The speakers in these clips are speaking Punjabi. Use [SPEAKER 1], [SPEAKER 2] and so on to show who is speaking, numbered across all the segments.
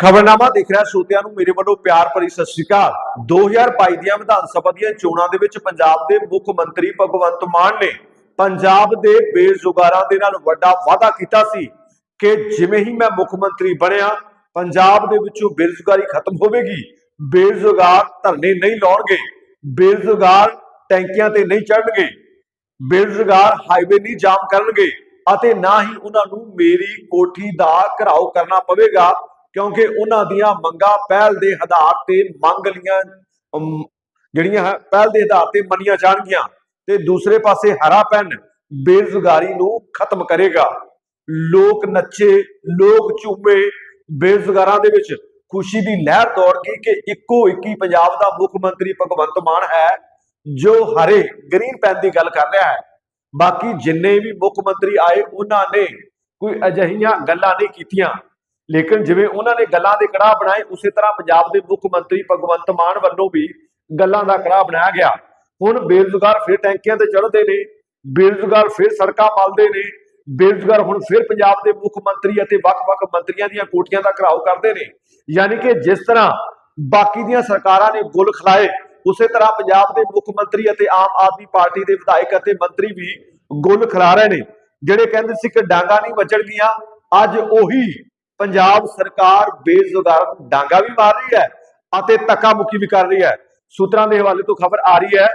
[SPEAKER 1] ਖਬਰਨਾਮਾ ਦੇਖ ਰਿਹਾ ਸਰੋਤਿਆਂ ਨੂੰ ਮੇਰੇ ਵੱਲੋਂ ਪਿਆਰ ਭਰੀ ਸਤਿ ਸ਼੍ਰੀ ਅਕਾਲ। 2022 ਦੀਆਂ ਵਿਧਾਨ ਸਭਾ ਦੀਆਂ ਚੋਣਾਂ ਦੇ ਵਿੱਚ ਪੰਜਾਬ ਦੇ ਮੁੱਖ ਮੰਤਰੀ ਭਗਵੰਤ ਮਾਨ ਨੇ ਪੰਜਾਬ ਦੇ ਬੇਰੁਜ਼ਗਾਰਾਂ ਦੇ ਨਾਲ ਵੱਡਾ ਵਾਅਦਾ ਕੀਤਾ ਸੀ ਕਿ ਜਿਵੇਂ ਹੀ ਮੈਂ ਮੁੱਖ ਮੰਤਰੀ ਬਣਿਆ, ਪੰਜਾਬ ਦੇ ਵਿੱਚੋਂ ਬੇਰੁਜ਼ਗਾਰੀ ਖਤਮ ਹੋਵੇਗੀ। ਬੇਰੁਜ਼ਗਾਰ ਧਰਨੇ ਨਹੀਂ ਲਾਉਣਗੇ, ਬੇਰੁਜ਼ਗਾਰ ਟੈਂਕੀਆਂ ਤੇ ਨਹੀਂ ਚੜਨਗੇ ਬੇਰੁਜ਼ਗਾਰ ਹਾਈਵੇ ਨਹੀਂ ਜਾਮ ਕਰਨਗੇ ਅਤੇ ਨਾ ਹੀ ਉਹਨਾਂ ਨੂੰ ਮੇਰੀ ਕੋਠੀ ਦਾ ਘਰਾਓ ਕਰਨਾ ਪਵੇਗਾ। ਕਿਉਂਕਿ ਉਹਨਾਂ ਦੀਆਂ ਮੰਗਾਂ ਪਹਿਲ ਦੇ ਆਧਾਰ ਤੇ ਮੰਗ ਲੀਆਂ ਜਿਹੜੀਆਂ ਪਹਿਲ ਦੇ ਆਧਾਰ ਤੇ ਮੰਨੀਆਂ ਜਾਣਗੀਆਂ। ਤੇ ਦੂਸਰੇ ਪਾਸੇ ਹਰਾ ਪੈਨ ਬੇਰੁਜ਼ਗਾਰੀ ਨੂੰ ਖਤਮ ਕਰੇਗਾ। ਲੋਕ ਨੱਚੇ, ਲੋਕ ਝੂਮੇ, ਬੇਰੁਜ਼ਗਾਰਾਂ ਦੇ ਵਿੱਚ ਖੁਸ਼ੀ ਦੀ ਲਹਿਰ ਦੌੜ ਗਈ ਕਿ ਇੱਕੋ ਇੱਕੀ ਪੰਜਾਬ ਦਾ ਮੁੱਖ ਮੰਤਰੀ ਭਗਵੰਤ ਮਾਨ ਹੈ, ਜੋ ਹਰੇ, ਗ੍ਰੀਨ ਪੈਨ ਦੀ ਗੱਲ ਕਰ ਰਿਹਾ ਹੈ। ਬਾਕੀ ਜਿੰਨੇ ਵੀ ਮੁੱਖ ਮੰਤਰੀ ਆਏ, ਉਹਨਾਂ ਨੇ ਕੋਈ ਅਜਿਹੀਆਂ ਗੱਲਾਂ ਨਹੀਂ ਕੀਤੀਆਂ। ਲੇਕਿਨ ਜਿਵੇਂ ਉਹਨਾਂ ਨੇ ਗੱਲਾਂ ਦੇ ਕੜਾਹ ਬਣਾਏ, ਉਸੇ ਤਰ੍ਹਾਂ ਪੰਜਾਬ ਦੇ ਮੁੱਖ ਮੰਤਰੀ ਭਗਵੰਤ ਮਾਨ ਵੱਲੋਂ ਵੀ ਗੱਲਾਂ ਦਾ ਕੜਾਹ ਬਣਾਇਆ ਗਿਆ। ਹੁਣ ਬੇਰੁਜ਼ਗਾਰ ਫਿਰ ਟੈਂਕੀਆਂ ਤੇ ਚੜ੍ਹਦੇ ਨੇ, ਬੇਰੁਜ਼ਗਾਰ ਫਿਰ ਸੜਕਾਂ ਮਲਦੇ ਨੇ, ਬੇਰੁਜ਼ਗਾਰ ਹੁਣ ਫਿਰ ਪੰਜਾਬ ਦੇ ਮੁੱਖ ਮੰਤਰੀ ਅਤੇ ਵੱਖ-ਵੱਖ ਮੰਤਰੀਆਂ ਦੀਆਂ ਕੋਠੀਆਂ ਦਾ ਘਰਾਓ ਕਰਦੇ ਨੇ। ਯਾਨੀ ਕਿ ਜਿਸ ਤਰ੍ਹਾਂ ਬਾਕੀ ਦੀਆਂ ਸਰਕਾਰਾਂ ਨੇ ਗੁੱਲ ਖਿਲਾਏ, ਉਸੇ ਤਰ੍ਹਾਂ ਪੰਜਾਬ ਦੇ ਮੁੱਖ ਮੰਤਰੀ ਅਤੇ ਆਮ ਆਦਮੀ ਪਾਰਟੀ ਦੇ ਵਿਧਾਇਕ ਅਤੇ ਮੰਤਰੀ ਵੀ ਗੁੱਲ ਖਿਲਾ ਰਹੇ ਨੇ। ਜਿਹੜੇ ਕਹਿੰਦੇ ਸੀ ਕਿ ਡਾਂਗਾ ਨਹੀਂ ਵੱਜਣਗੀਆਂ ਅੱਜ ਉਹੀ ਪੰਜਾਬ ਸਰਕਾਰ ਬੇਰੁਜ਼ਗਾਰਾਂ ਨੂੰ ਡਾਂਗਾ ਵੀ ਮਾਰ ਰਹੀ ਹੈ ਅਤੇ ਧੱਕਾ ਮੁੱਕੀ ਵੀ ਕਰ ਰਹੀ ਹੈ। ਸੂਤਰਾਂ ਦੇ ਹਵਾਲੇ ਤੋਂ ਖਬਰ ਆ ਰਹੀ ਹੈ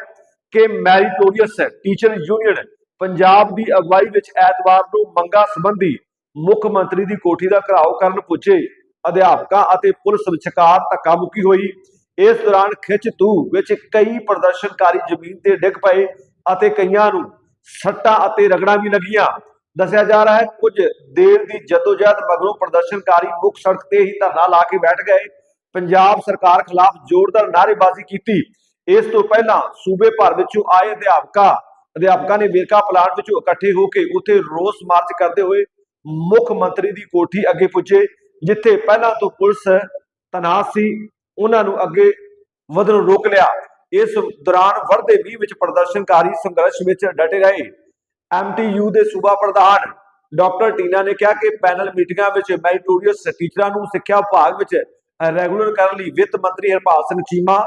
[SPEAKER 1] ਕਿ ਮੈਰੀਟੋਰੀਅਸ ਟੀਚਰ ਯੂਨੀਅਨ ਪੰਜਾਬ ਦੀ ਅਗਵਾਈ ਵਿੱਚ ਐਤਵਾਰ ਨੂੰ ਮੰਗਾ ਸੰਬੰਧੀ ਮੁੱਖ ਮੰਤਰੀ ਦੀ ਕੋਠੀ ਦਾ ਘਰਾਓ ਕਰਨ ਪੁੱਜੇ। ਅਧਿਆਪਕਾਂ ਅਤੇ ਪੁਲਿਸ ਵਿਚਕਾਰ ਧੱਕਾ ਮੁੱਕੀ ਹੋਈ। ਇਸ ਦੌਰਾਨ ਖਿੱਚ ਤੂ ਵਿੱਚ ਕਈ ਪ੍ਰਦਰਸ਼ਨਕਾਰੀ ਜ਼ਮੀਨ ਤੇ ਡਿੱਗ ਪਏ ਅਤੇ ਕਈਆਂ ਨੂੰ ਸੱਟਾਂ ਅਤੇ ਰਗੜਾਂ ਵੀ ਲੱਗੀਆਂ। ਦੱਸਿਆ ਜਾ ਰਿਹਾ ਹੈ, ਕੁਝ ਦੇਰ ਦੀ ਜਦੋਜਹਿਦ ਮਗਰੋਂ ਪ੍ਰਦਰਸ਼ਨਕਾਰੀ ਮੁੱਖ ਸੜਕ ਤੇ ਹੀ ਧਰਨਾ ਲਾ ਕੇ ਬੈਠ ਗਏ। ਪੰਜਾਬ ਸਰਕਾਰ ਖਿਲਾਫ ਜ਼ੋਰਦਾਰ ਨਾਅਰੇਬਾਜ਼ੀ ਕੀਤੀ। ਇਸ ਤੋਂ ਪਹਿਲਾਂ ਸੂਬੇ ਭਰ ਵਿੱਚੋਂ ਆਏ ਅਧਿਆਪਕਾਂ ਅਧਿਆਪਕਾਂ ਨੇ ਵੇਰਕਾ ਪਲਾਂਟ ਵਿੱਚੋਂ ਇਕੱਠੇ ਹੋ ਕੇ ਉੱਥੇ ਰੋਸ ਮਾਰਚ ਕਰਦੇ ਹੋਏ ਮੁੱਖ ਮੰਤਰੀ ਦੀ ਕੋਠੀ ਅੱਗੇ ਪੁੱਜੇ, ਜਿੱਥੇ ਪਹਿਲਾਂ ਤੋਂ ਪੁਲਿਸ ਤਨਾਸ ਸੀ, ਉਹਨਾਂ ਨੂੰ ਅੱਗੇ ਵਧਣ ਰੋਕ ਲਿਆ। ਇਸ ਦੌਰਾਨ ਵਰਦੇ 20 ਵਿੱਚ ਪ੍ਰਦਰਸ਼ਨਕਾਰੀ ਸੰਘਰਸ਼ ਵਿੱਚ ਡਟੇ ਰਹੇ। ਐਮਟੀਯੂ ਦੇ ਸੂਬਾ ਪ੍ਰਧਾਨ ਡਾਕਟਰ ਟੀਨਾ ਨੇ ਕਿਹਾ ਕਿ ਪੈਨਲ ਮੀਟਿੰਗਾਂ ਵਿੱਚ ਮੈਰੀਟੋਰੀਅਸ ਟੀਚਰਾਂ ਨੂੰ ਸਿੱਖਿਆ ਵਿਭਾਗ ਵਿੱਚ ਰੈਗੂਲਰ ਕਰਨ ਲਈ ਵਿੱਤ ਮੰਤਰੀ ਹਰਪਾਲ ਸਿੰਘ ਚੀਮਾ,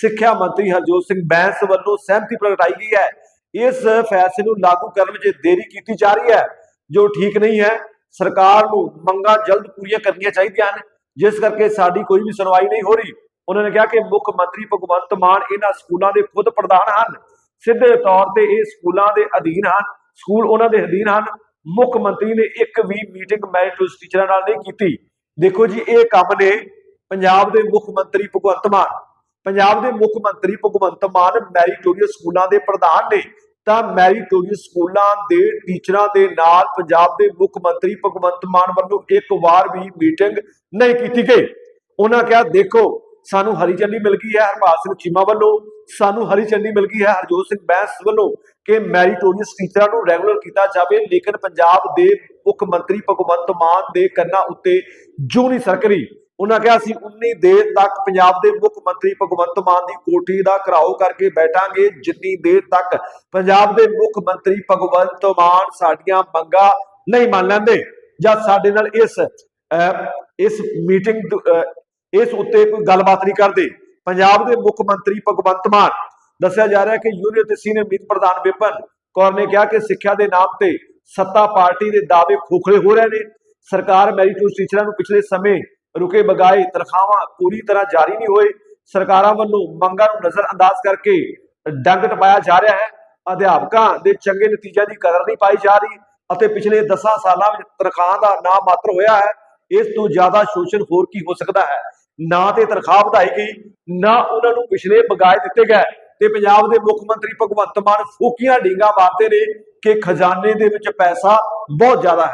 [SPEAKER 1] ਸਿੱਖਿਆ ਮੰਤਰੀ ਹਰਜੋਤ ਸਿੰਘ ਬੈਂਸ ਵੱਲੋਂ ਸਹਿਮਤੀ ਪ੍ਰਗਟਾਈ ਗਈ ਹੈ। ਇਸ ਫੈਸਲੇ ਨੂੰ ਲਾਗੂ ਕਰਨ ਵਿੱਚ ਦੇਰੀ ਕੀਤੀ ਜਾ ਰਹੀ ਹੈ, ਜੋ ਠੀਕ ਨਹੀਂ ਹੈ। ਸਰਕਾਰ ਨੂੰ ਮੰਗਾਂ ਜਲਦ ਪੂਰੀਆਂ ਕਰਨੀਆਂ ਚਾਹੀਦੀਆਂ ਹਨ। ਜਿਸ ਕਰਕੇ ਸਾਡੀ ਕੋਈ ਵੀ ਸੁਣਵਾਈ ਨਹੀਂ ਹੋ ਰਹੀ। ਉਹਨਾਂ ਨੇ ਕਿਹਾ ਕਿ ਮੁੱਖ ਮੰਤਰੀ ਭਗਵੰਤ ਮਾਨ ਇਹਨਾਂ ਸਕੂਲਾਂ ਦੇ ਖੁਦ ਪ੍ਰਧਾਨ ਹਨ। ਸਿੱਧੇ ਤੌਰ ਤੇ ਇਹ ਸਕੂਲਾਂ ਦੇ ਅਧੀਨ ਹਨ। ਸਕੂਲ ਉਹਨਾਂ ਦੇ ਅਧੀਨ ਹਨ। ਮੁੱਖ ਮੰਤਰੀ ਨੇ ਇੱਕ ਵੀ ਮੀਟਿੰਗ ਮੈਰਿਟਸ ਟੀਚਰਾਂ ਨਾਲ ਨਹੀਂ ਕੀਤੀ। ਦੇਖੋ ਜੀ, ਇਹ ਕੰਮ ਨੇ ਪੰਜਾਬ ਦੇ ਮੁੱਖ ਮੰਤਰੀ ਭਗਵੰਤ ਮਾਨ। ਪੰਜਾਬ ਦੇ ਮੁੱਖ ਮੰਤਰੀ ਭਗਵੰਤ ਮਾਨ ਮੈਰੀਟੋਰੀਅਸ ਸਕੂਲਾਂ ਦੇ ਪ੍ਰਧਾਨ ਨੇ। ਤਾਂ ਮੈਰੀਟੋਰੀਅਸ ਸਕੂਲਾਂ ਦੇ ਟੀਚਰਾਂ ਦੇ ਨਾਲ ਪੰਜਾਬ ਦੇ ਮੁੱਖ ਮੰਤਰੀ ਭਗਵੰਤ ਮਾਨ ਵੱਲੋਂ ਇੱਕ ਵਾਰ ਵੀ ਮੀਟਿੰਗ ਨਹੀਂ ਕੀਤੀ ਗਈ। ਉਹਨਾਂ ਕਿਹਾ, ਦੇਖੋ ਸਾਨੂੰ ਹਰੀ ਝੰਡੀ ਮਿਲ ਗਈ ਹੈ ਹਰਪਾਲ ਸਿੰਘ ਚੀਮਾ ਵੱਲੋਂ ਸਾਨੂੰ ਹਰੀ ਚੰਡੀ ਮਿਲ ਗਈ ਹੈ ਹਰਜੋਤ ਸਿੰਘ ਬੈਂਸ ਵੱਲੋਂ ਕਿ ਮੈਰੀਟੋਰੀਅਸ ਟੀਚਰਾਂ ਨੂੰ ਰੈਗੂਲਰ ਕੀਤਾ ਜਾਵੇ। ਲੇਕਿਨ ਪੰਜਾਬ ਦੇ ਮੁੱਖ ਮੰਤਰੀ ਭਗਵੰਤ ਮਾਨ ਦੇ ਕੰਨਾਂ ਉੱਤੇ ਜੂ ਨਹੀਂ ਸਰਕ ਉਹਨਾਂ ਕਿਹਾ ਅਸੀਂ ਉਨੀ ਦੇਰ ਤੱਕ ਪੰਜਾਬ ਦੇ ਮੁੱਖ ਮੰਤਰੀ ਭਗਵੰਤ ਮਾਨ ਦੀ ਕੋਠੀ ਦਾ ਘਰਾਓ ਕਰਕੇ ਬੈਠਾਂਗੇ। ਜਿੰਨੀ ਦੇਰ ਤੱਕ ਪੰਜਾਬ ਦੇ ਮੁੱਖ ਮੰਤਰੀ ਭਗਵੰਤ ਮਾਨ ਸਾਡੀਆਂ ਮੰਗਾਂ ਨਹੀਂ ਮੰਨ ਲੈਂਦੇ ਜਾਂ ਸਾਡੇ ਨਾਲ ਇਸ ਅਹ, ਇਸ ਮੀਟਿੰਗ ਇਸ ਉੱਤੇ ਕੋਈ ਗੱਲਬਾਤ ਨਹੀਂ ਕਰਦੇ। ਪੰਜਾਬ ਦੇ ਮੁੱਖ ਮੰਤਰੀ ਭਗਵੰਤ ਮਾਨ ਦੱਸਿਆ ਜਾ ਰਿਹਾ ਹੈ ਕਿ ਯੂਨੀਅਨ ਤੇ ਸੀਨੀਅਰ ਮੀਤ ਪ੍ਰਧਾਨ ਵਿਪਨ ਕੌਰ ਨੇ ਕਿਹਾ ਕਿ ਸਿੱਖਿਆ ਦੇ ਨਾਮ ਤੇ ਸੱਤਾ ਪਾਰਟੀ ਦੇ ਦਾਅਵੇ ਖੋਖਲੇ ਹੋ ਰਹੇ ਨੇ। ਸਰਕਾਰ ਮੈਰੀਟੋਸ ਟੀਚਰਾਂ ਨੂੰ ਪਿਛਲੇ ਸਮੇਂ ਰੁਕੇ ਬਗਾਏ ਤਨਖਾਹਾਂ ਪੂਰੀ ਤਰ੍ਹਾਂ ਜਾਰੀ ਨਹੀਂ ਹੋਏ। ਸਰਕਾਰਾਂ ਵੱਲੋਂ ਮੰਗਾਂ ਨੂੰ ਨਜ਼ਰ ਅੰਦਾਜ਼ ਕਰਕੇ ਡੰਗ ਟਪਾਇਆ ਜਾ ਰਿਹਾ ਹੈ। ਅਧਿਆਪਕਾਂ ਦੇ ਚੰਗੇ ਨਤੀਜਿਆਂ ਦੀ ਕਦਰ ਨਹੀਂ ਪਾਈ ਜਾ ਰਹੀ ਅਤੇ ਪਿਛਲੇ 10 ਸਾਲਾਂ ਵਿੱਚ ਤਨਖਾਹਾਂ ਦਾ ਨਾ ਮਾਤਰ ਹੋਇਆ ਹੈ। ਇਸ ਤੋਂ ਜ਼ਿਆਦਾ ਸ਼ੋਸ਼ਣ ਹੋਰ ਕੀ ਹੋ ਸਕਦਾ ਹੈ? ਨਾ ਤੇ ਤਨਖਾਹ ਵਧਾਈ ਗਈ, ਨਾ ਉਹਨਾਂ ਨੂੰ ਪਿਛਲੇ ਬਗਾਏ ਦਿੱਤੇ ਗਏ। ਤੇ ਪੰਜਾਬ ਦੇ ਮੁੱਖ ਮੰਤਰੀ ਭਗਵੰਤ ਮਾਨ ਫੂਕੀਆਂ ਡੀਂਗਾ ਮਾਰਦੇ ਨੇ ਕਿ ਖਜ਼ਾਨੇ ਦੇ ਵਿੱਚ ਪੈਸਾ ਬਹੁਤ ਜ਼ਿਆਦਾ ਹੈ।